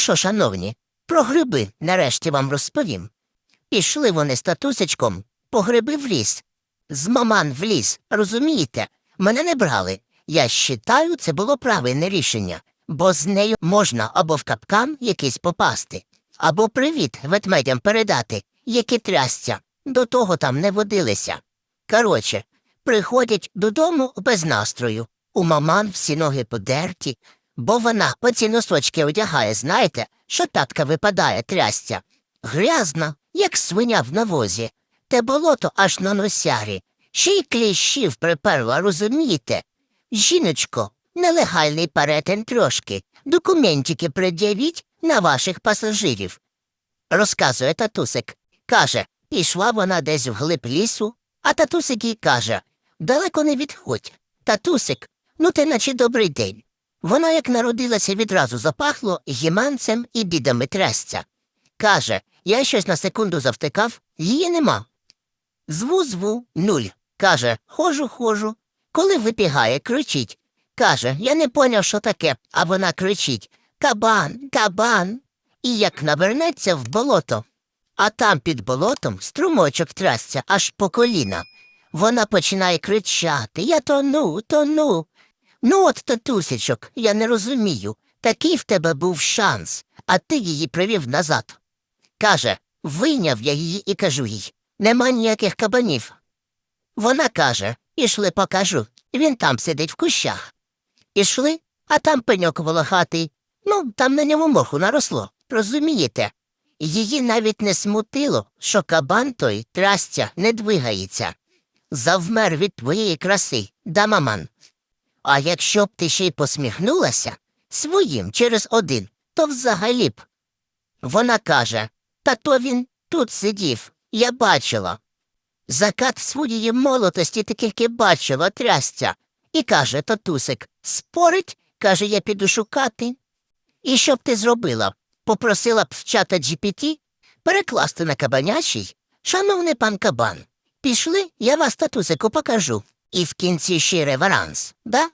що, шановні, про гриби нарешті вам розповім. Пішли вони з татусечком по гриби в ліс. З маман в ліс, розумієте? Мене не брали. Я считаю, це було правильне рішення, бо з нею можна або в капкан якийсь попасти, або привіт ведмедям передати, які трясця. До того там не водилися. Короче, приходять додому без настрою. У маман всі ноги подерті, бо вона оці носочки одягає, знаєте, що татка випадає трясця. Грязна, як свиня в навозі, те болото аж на носярі. Ще й кліщів приперла, розумієте? Жіночко, нелегальний перетин трошки. Документики пред'явіть на ваших пасажирів. Розказує татусик. Каже, пішла вона десь вглиб лісу, а татусик їй каже далеко не відходь. Татусик, ну ти наче добрий день. Вона, як народилася, відразу запахло гіманцем і бідами трясця. Каже, я щось на секунду завтикав, її нема. Зву зву нуль. Каже, хожу, хожу. Коли вибігає, кричить. Каже, я не поняв, що таке, а вона кричить Кабан, кабан. І як навернеться в болото. А там під болотом струмочок трясся аж по коліна. Вона починає кричати Я тону, тону. Ну от, татусечок, я не розумію. Такий в тебе був шанс, а ти її привів назад. Каже, вийняв я її і кажу їй нема ніяких кабанів. Вона каже Ішли покажу. Він там сидить в кущах. Ішли, а там пеньок волохатий. Ну, там на ньому моху наросло, розумієте? Її навіть не смутило, що кабан той трастя не двигається. Завмер від твоєї краси, да маман. А якщо б ти ще й посміхнулася своїм через один, то взагалі б. Вона каже Та то він тут сидів, я бачила. Закат своєї молодості ти тільки бачила трясця. І каже татусик Спорить, каже, я піду шукати. І що б ти зробила? Попросила б в чата GPT перекласти на кабанячий. Шановний пан кабан, пішли, я вас татусику покажу. І в кінці ще реверанс, да?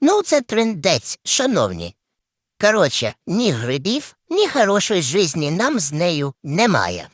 Ну, це трендець, шановні. Коротше, ні грибів, ні хорошої житті нам з нею немає.